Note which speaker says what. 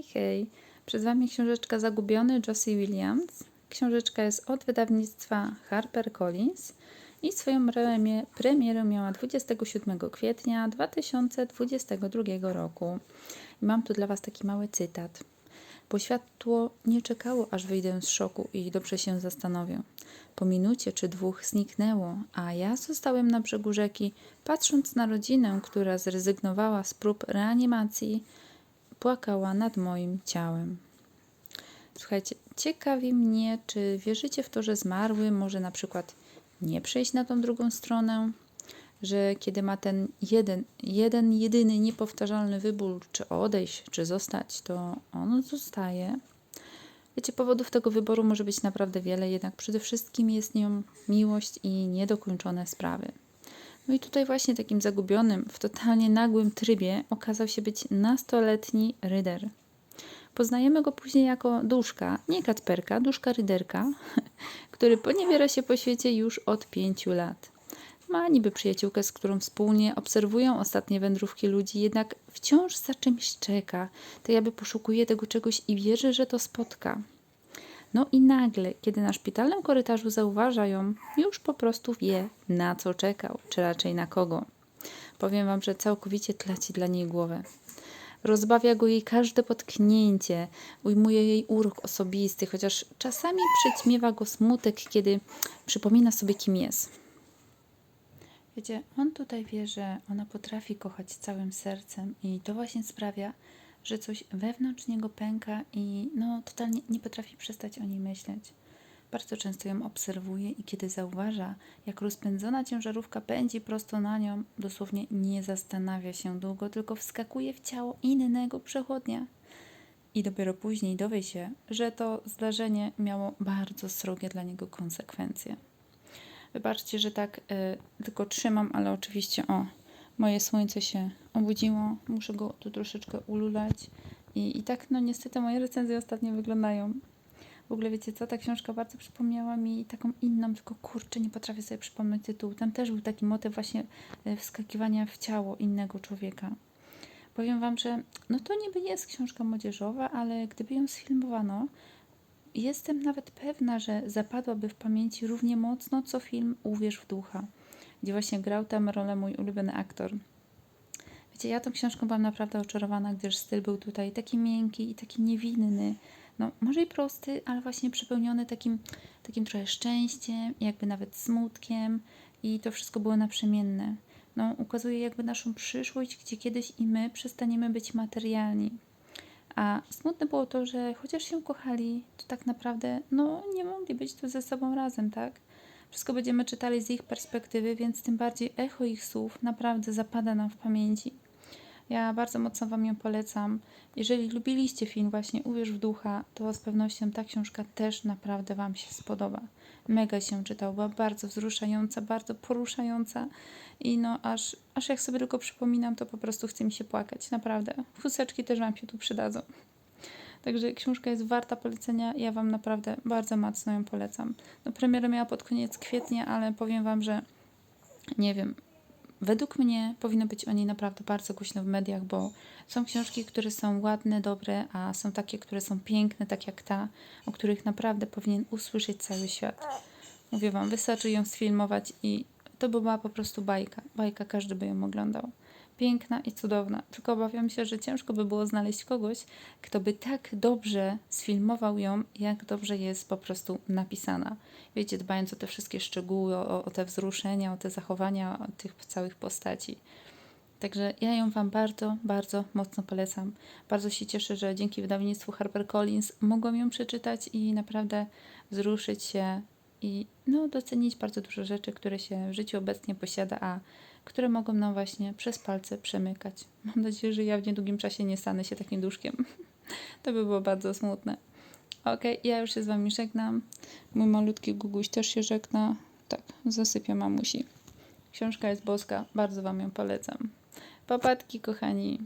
Speaker 1: Hej, hej. Przed Wami książeczka Zagubiony Josie Williams. Książeczka jest od wydawnictwa HarperCollins i swoją premie- premierę miała 27 kwietnia 2022 roku. I mam tu dla Was taki mały cytat. Bo światło nie czekało, aż wyjdę z szoku i dobrze się zastanowię. Po minucie czy dwóch zniknęło, a ja zostałem na brzegu rzeki, patrząc na rodzinę, która zrezygnowała z prób reanimacji, płakała nad moim ciałem. Słuchajcie, ciekawi mnie, czy wierzycie w to, że zmarły może na przykład nie przejść na tą drugą stronę, że kiedy ma ten jeden, jeden jedyny, niepowtarzalny wybór, czy odejść, czy zostać, to on zostaje. Wiecie, powodów tego wyboru może być naprawdę wiele, jednak przede wszystkim jest nią miłość i niedokończone sprawy. No i tutaj właśnie takim zagubionym, w totalnie nagłym trybie okazał się być nastoletni Ryder. Poznajemy go później jako duszka, nie kacperka, duszka Ryderka, który poniewiera się po świecie już od pięciu lat. Ma niby przyjaciółkę, z którą wspólnie obserwują ostatnie wędrówki ludzi, jednak wciąż za czymś czeka, tak jakby poszukuje tego czegoś i wierzy, że to spotka. No i nagle, kiedy na szpitalnym korytarzu zauważa ją, już po prostu wie, na co czekał, czy raczej na kogo. Powiem wam, że całkowicie traci dla niej głowę. Rozbawia go jej każde potknięcie, ujmuje jej urok osobisty, chociaż czasami przyćmiewa go smutek, kiedy przypomina sobie, kim jest. Wiecie, on tutaj wie, że ona potrafi kochać całym sercem i to właśnie sprawia, że coś wewnątrz niego pęka i no totalnie nie potrafi przestać o niej myśleć. Bardzo często ją obserwuje i kiedy zauważa, jak rozpędzona ciężarówka pędzi prosto na nią, dosłownie nie zastanawia się długo, tylko wskakuje w ciało innego przechodnia. I dopiero później dowie się, że to zdarzenie miało bardzo srogie dla niego konsekwencje. Wybaczcie, że tak y, tylko trzymam, ale oczywiście o, moje słońce się obudziło. Muszę go tu troszeczkę ululać. I, I tak, no niestety moje recenzje ostatnio wyglądają. W ogóle wiecie co, ta książka bardzo przypomniała mi taką inną, tylko kurczę, nie potrafię sobie przypomnieć tytułu. Tam też był taki motyw właśnie y, wskakiwania w ciało innego człowieka. Powiem Wam, że no to niby jest książka młodzieżowa, ale gdyby ją sfilmowano, Jestem nawet pewna, że zapadłaby w pamięci równie mocno co film Uwierz w ducha, gdzie właśnie grał tam rolę mój ulubiony aktor. Wiecie, ja tą książką byłam naprawdę oczarowana, gdyż styl był tutaj taki miękki i taki niewinny. No, może i prosty, ale właśnie przepełniony takim, takim trochę szczęściem, jakby nawet smutkiem i to wszystko było naprzemienne. No, ukazuje jakby naszą przyszłość, gdzie kiedyś i my przestaniemy być materialni. A smutne było to, że chociaż się kochali, to tak naprawdę no, nie mogli być tu ze sobą razem, tak? Wszystko będziemy czytali z ich perspektywy, więc tym bardziej echo ich słów naprawdę zapada nam w pamięci. Ja bardzo mocno Wam ją polecam. Jeżeli lubiliście film właśnie Uwierz w ducha, to z pewnością ta książka też naprawdę Wam się spodoba. Mega się czytał, była bardzo wzruszająca, bardzo poruszająca i no aż, aż jak sobie tylko przypominam, to po prostu chce mi się płakać, naprawdę. Chusteczki też Wam się tu przydadzą. Także książka jest warta polecenia. Ja Wam naprawdę bardzo mocno ją polecam. No, premiera miała pod koniec kwietnia, ale powiem Wam, że nie wiem, według mnie powinno być o niej naprawdę bardzo głośno w mediach, bo są książki, które są ładne, dobre, a są takie, które są piękne, tak jak ta, o których naprawdę powinien usłyszeć cały świat. Mówię Wam, wystarczy ją sfilmować i to by była po prostu bajka. Bajka, każdy by ją oglądał. Piękna i cudowna. Tylko obawiam się, że ciężko by było znaleźć kogoś, kto by tak dobrze sfilmował ją, jak dobrze jest po prostu napisana. Wiecie, dbając o te wszystkie szczegóły, o, o te wzruszenia, o te zachowania o tych całych postaci. Także ja ją Wam bardzo, bardzo mocno polecam. Bardzo się cieszę, że dzięki wydawnictwu HarperCollins mogłam ją przeczytać i naprawdę wzruszyć się i no, docenić bardzo dużo rzeczy, które się w życiu obecnie posiada, a które mogą nam właśnie przez palce przemykać. Mam nadzieję, że ja w niedługim czasie nie stanę się takim duszkiem. To by było bardzo smutne. Ok, ja już się z Wami żegnam. Mój malutki Guguś też się żegna. Tak, zasypia mamusi. Książka jest boska, bardzo Wam ją polecam. Papatki, kochani.